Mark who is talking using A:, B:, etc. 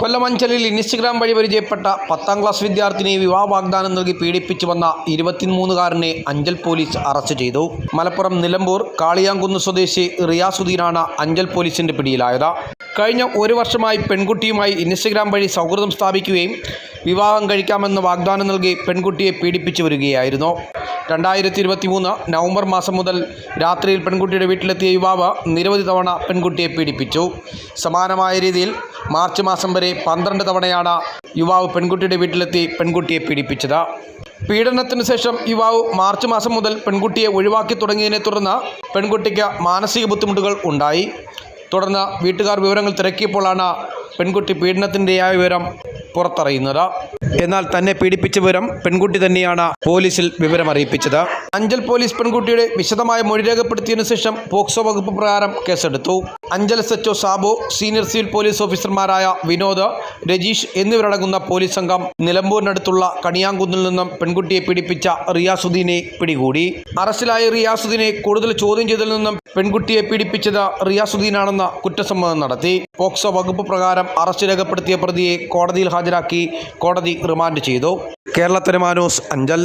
A: കൊല്ലം അഞ്ചലിൽ Instagram വഴി പരിചയപ്പെട്ട പത്താം ക്ലാസ് വിദ്യാർത്ഥിനി വിവാഹ വാഗ്ദാനം നൽകി പീഡിപ്പിച്ചു വന്ന ഇരുപത്തിമൂന്നുകാരനെ അഞ്ചൽ പോലീസ് അറസ്റ്റ് ചെയ്തു. മലപ്പുറം നിലമ്പൂർ കാളിയാങ്കുന്ന് സ്വദേശി റിയാസുദ്ദീനാണ് അഞ്ചൽ പോലീസിന്റെ പിടിയിലായത്. കഴിഞ്ഞ ഒരു വർഷമായി പെൺകുട്ടിയുമായി ഇൻസ്റ്റഗ്രാം വഴി സൗഹൃദം സ്ഥാപിക്കുകയും വിവാഹം കഴിക്കാമെന്ന് വാഗ്ദാനം നൽകി പെൺകുട്ടിയെ പീഡിപ്പിച്ചു വരികയായിരുന്നു. രണ്ടായിരത്തി ഇരുപത്തി മൂന്ന് നവംബർ മാസം മുതൽ രാത്രിയിൽ പെൺകുട്ടിയുടെ വീട്ടിലെത്തിയ യുവാവ് നിരവധി തവണ പെൺകുട്ടിയെ പീഡിപ്പിച്ചു. സമാനമായ രീതിയിൽ മാർച്ച് മാസം വരെ പന്ത്രണ്ട് തവണയാണ് യുവാവ് പെൺകുട്ടിയുടെ വീട്ടിലെത്തി പെൺകുട്ടിയെ പീഡിപ്പിച്ചത്. പീഡനത്തിന് ശേഷം യുവാവ് മാർച്ച് മാസം മുതൽ പെൺകുട്ടിയെ ഒഴിവാക്കി തുടങ്ങിയതിനെ തുടർന്ന് പെൺകുട്ടിക്ക് മാനസിക ബുദ്ധിമുട്ടുകൾ ഉണ്ടായി. തുടർന്ന് വീട്ടുകാർ വിവരങ്ങൾ തിരക്കിയപ്പോഴാണ് പെൺകുട്ടി പീഡനത്തിന്റെയായ വിവരം പുറത്തറിയുന്നത്. എന്നാൽ തന്നെ പീഡിപ്പിച്ച വിവരം പെൺകുട്ടി തന്നെയാണ് പോലീസിൽ വിവരം അറിയിപ്പിച്ചത് അഞ്ചൽ പോലീസ് പെൺകുട്ടിയുടെ വിശദമായ മൊഴി രേഖപ്പെടുത്തിയതിനു ശേഷം പോക്സോ വകുപ്പ് പ്രകാരം കേസെടുത്തു. Anchal S HO Sabu senior civil police ഓഫീസർമാരായ വിനോദ് രജീഷ് എന്നിവരടങ്ങുന്ന പോലീസ് സംഘം നിലമ്പൂരിനടുത്തുള്ള കണിയാങ്കുന്നിൽ നിന്നും പെൺകുട്ടിയെ പീഡിപ്പിച്ച റിയാസുദ്ദീനെ പിടികൂടി. അറസ്റ്റിലായ റിയാസുദ്ദീനെ കൂടുതൽ ചോദ്യം ചെയ്തതിൽ നിന്നും പെൺകുട്ടിയെ പീഡിപ്പിച്ചത് റിയാസുദ്ദീനാണെന്ന കുറ്റസമ്മതം നടത്തി. പോക്സോ വകുപ്പ് പ്രകാരം അറസ്റ്റ് രേഖപ്പെടുത്തിയ പ്രതിയെ കോടതിയിൽ ഹാജരാക്കി. കോടതി റിമാൻഡ് ചെയ്തു. കേരള ന്യൂസ് അഞ്ചൽ